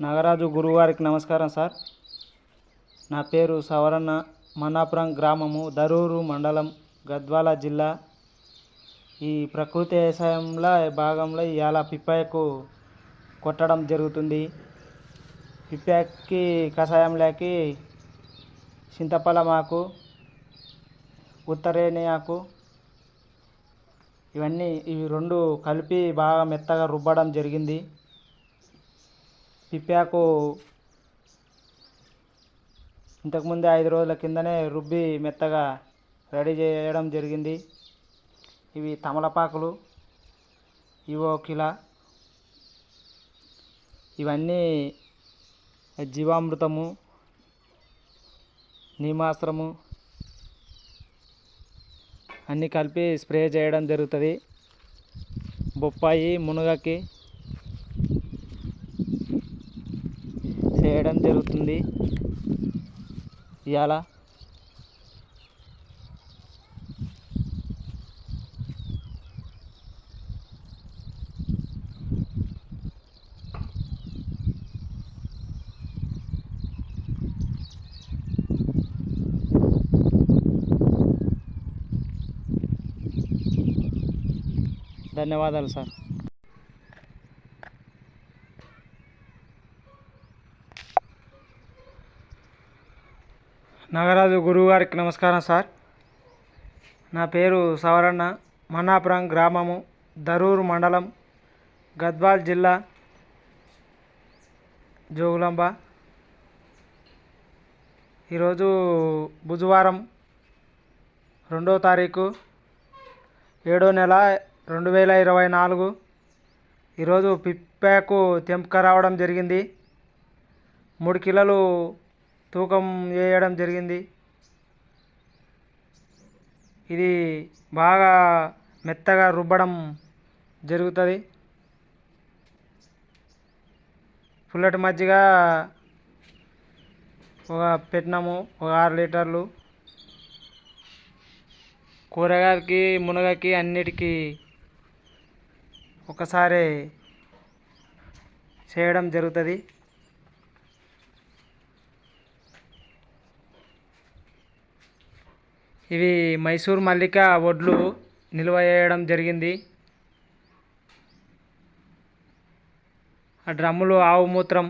నాగరాజు గురువారికి నమస్కారం సార్. నా పేరు సవరణ మన్నాపురం గ్రామము దరూరు మండలం గద్వాల జిల్లా. ఈ ప్రకృతి వ్యవసాయంలో భాగంలో ఇవాళ పిప్పాయకు కొట్టడం జరుగుతుంది. పిప్పాయకి కషాయంలోకి చింతపలమాకు ఉత్తరేణి ఆకు ఇవన్నీ ఇవి రెండు కలిపి బాగా మెత్తగా రుబ్బడం జరిగింది. పిప్పాకు ఇంతకుముందే ఐదు రోజుల కిందనే రుబ్బి మెత్తగా రెడీ చేయడం జరిగింది. ఇవి తమలపాకులు ఇవో కిలా. ఇవన్నీ జీవామృతము నీమాశ్రము అన్నీ కలిపి స్ప్రే చేయడం జరుగుతుంది. బొప్పాయి మునగకి చేయడం జరుగుతుంది. ఇవాళ ధన్యవాదాలు సార్. నాగరాజు గురువు గారికి నమస్కారం సార్. నా పేరు సవరణ మన్నాపురం గ్రామము దరూరు మండలం గద్వాల్ జిల్లా జోగులాంబ. ఈరోజు బుధవారం రెండో తారీఖు ఏడో నెల రెండు వేల ఇరవై నాలుగు. ఈరోజు పిప్పాకు తెంపుక రావడం జరిగింది. మూడు కిలోలు తూకం వేయడం జరిగింది. ఇది బాగా మెత్తగా రుబ్బడం జరుగుతుంది. పుల్లటి మజ్జిగ ఒక పెట్టినాము ఒక ఆరు లీటర్లు. కూరగాయలకి మునగకి అన్నిటికీ ఒకసారి చేయడం జరుగుతుంది. ఇవి మైసూర్ మల్లిక వడ్లు నిల్వ చేయడం జరిగింది. ఆ డ్రమ్ములు ఆవు మూత్రం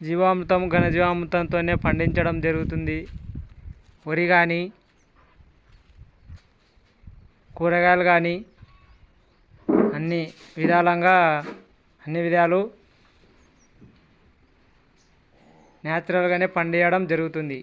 జీవామృతం ఘనజీవామృతంతోనే పండించడం జరుగుతుంది. వరి కానీ కూరగాయలు కానీ అన్ని విధాలంగా అన్ని విధాలు న్యాచురల్గానే పండియడం జరుగుతుంది.